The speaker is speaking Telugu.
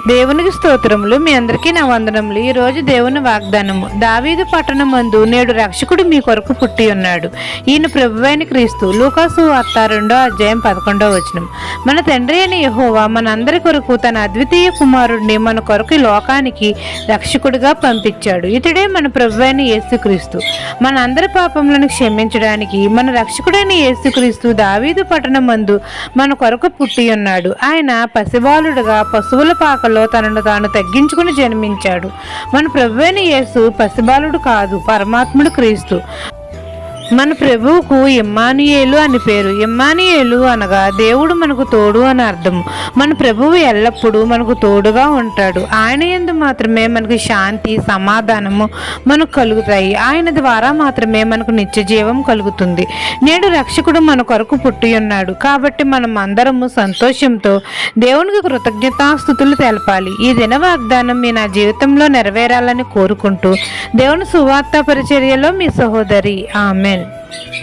దేవునికి స్తోత్రములు. మీ అందరికీ నా వందనములు. ఈ రోజు దేవుని వాగ్దానము దావీదు పట్టణం మందు నేడు రక్షకుడు మీ కొరకు పుట్టి ఉన్నాడు. ఈయన ప్రభువైన క్రీస్తు లూకాసు వార్త రెండో అధ్యాయం పదకొండో వచనం. మన తండ్రి అయిన యహోవా మన అందరి కొరకు తన అద్వితీయ కుమారుడిని మన కొరకు లోకానికి రక్షకుడిగా పంపించాడు. ఇతడే మన ప్రభువైన యేసుక్రీస్తు. మన అందరి పాపములను క్షమించడానికి మన రక్షకుడైన యేసుక్రీస్తు దావీదు పట్టణం మందు మన కొరకు పుట్టి ఉన్నాడు. ఆయన పసిబాలుడుగా పశువుల పాకలో తనను తాను తగ్గించుకుని జన్మించాడు. మన ప్రభువైన యేసు పసిబాలుడు కాదు పరమాత్ముడు క్రీస్తు. మన ప్రభువుకు ఇమ్మానియేలు అని పేరు. ఇమ్మానుయేలు అనగా దేవుడు మనకు తోడు అని అర్థం మన ప్రభువు ఎల్లప్పుడూ మనకు తోడుగా ఉంటాడు. ఆయన ఎందు మాత్రమే మనకు శాంతి సమాధానము మనకు కలుగుతాయి. ఆయన ద్వారా మాత్రమే మనకు నిత్య జీవం కలుగుతుంది. నేడు రక్షకుడు మన కొరకు పుట్టి ఉన్నాడు. కాబట్టి మనం అందరము సంతోషంతో దేవునికి కృతజ్ఞతాస్థుతులు తెలపాలి. ఈ దిన వాగ్దానం మీ నా జీవితంలో నెరవేరాలని కోరుకుంటూ దేవుని సువార్త పరిచర్యలో మీ సహోదరి. ఆమెన్. Amen.